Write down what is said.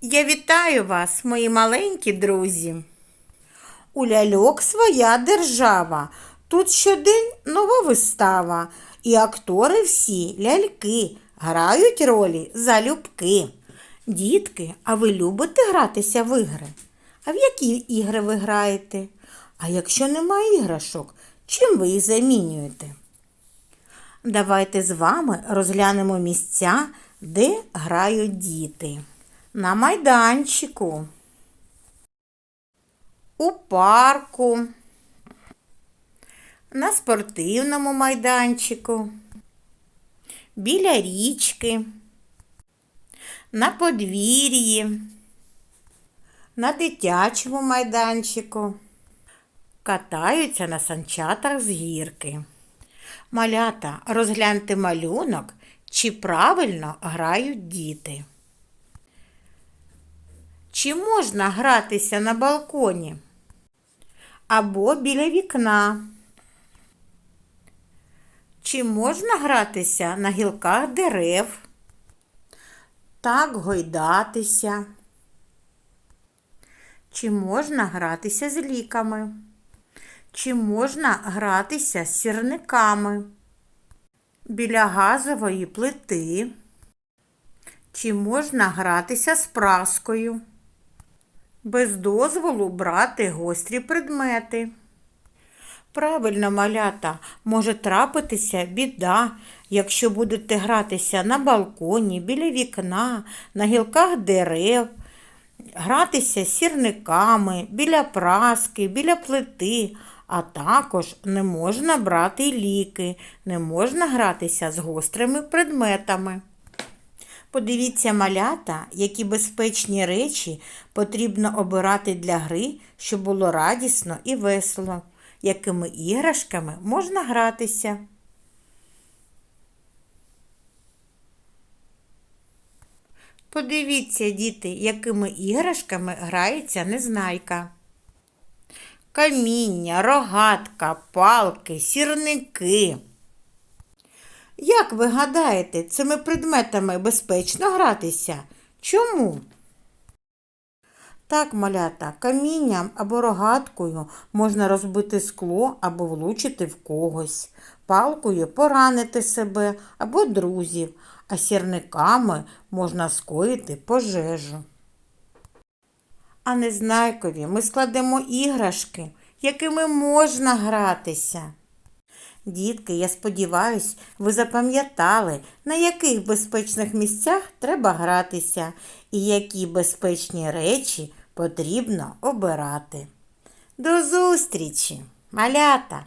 Я вітаю вас, мої маленькі друзі. У ляльок своя держава. Тут щодень нова вистава. І актори всі ляльки грають ролі залюбки. Дітки, а ви любите гратися в ігри? А в які ігри ви граєте? А якщо немає іграшок, чим ви їх замінюєте? Давайте з вами розглянемо місця, де грають діти. На майданчику, у парку, на спортивному майданчику, біля річки, на подвір'ї, на дитячому майданчику, катаються на санчатах з гірки. Малята, розгляньте малюнок, чи правильно грають діти. Чи можна гратися на балконі? Або біля вікна? Чи можна гратися на гілках дерев? Так гойдатися? Чи можна гратися з ліками? Чи можна гратися з сірниками? Біля газової плити? Чи можна гратися з праскою? Без дозволу брати гострі предмети. Правильно, малята, може трапитися біда, якщо будете гратися на балконі, біля вікна, на гілках дерев, гратися сірниками, біля праски, біля плити, а також не можна брати ліки, не можна гратися з гострими предметами. Подивіться малята, які безпечні речі потрібно обирати для гри, щоб було радісно і весело, якими іграшками можна гратися. Подивіться, діти, якими іграшками грається незнайка. Каміння, рогатка, палки, сірники. Як ви гадаєте, цими предметами безпечно гратися? Чому? Так, малята, камінням або рогаткою можна розбити скло або влучити в когось, палкою поранити себе або друзів, а сірниками можна скоїти пожежу. А незнайкові ми складемо іграшки, якими можна гратися. Дітки, я сподіваюсь, ви запам'ятали, на яких безпечних місцях треба гратися і які безпечні речі потрібно обирати. До зустрічі, малята!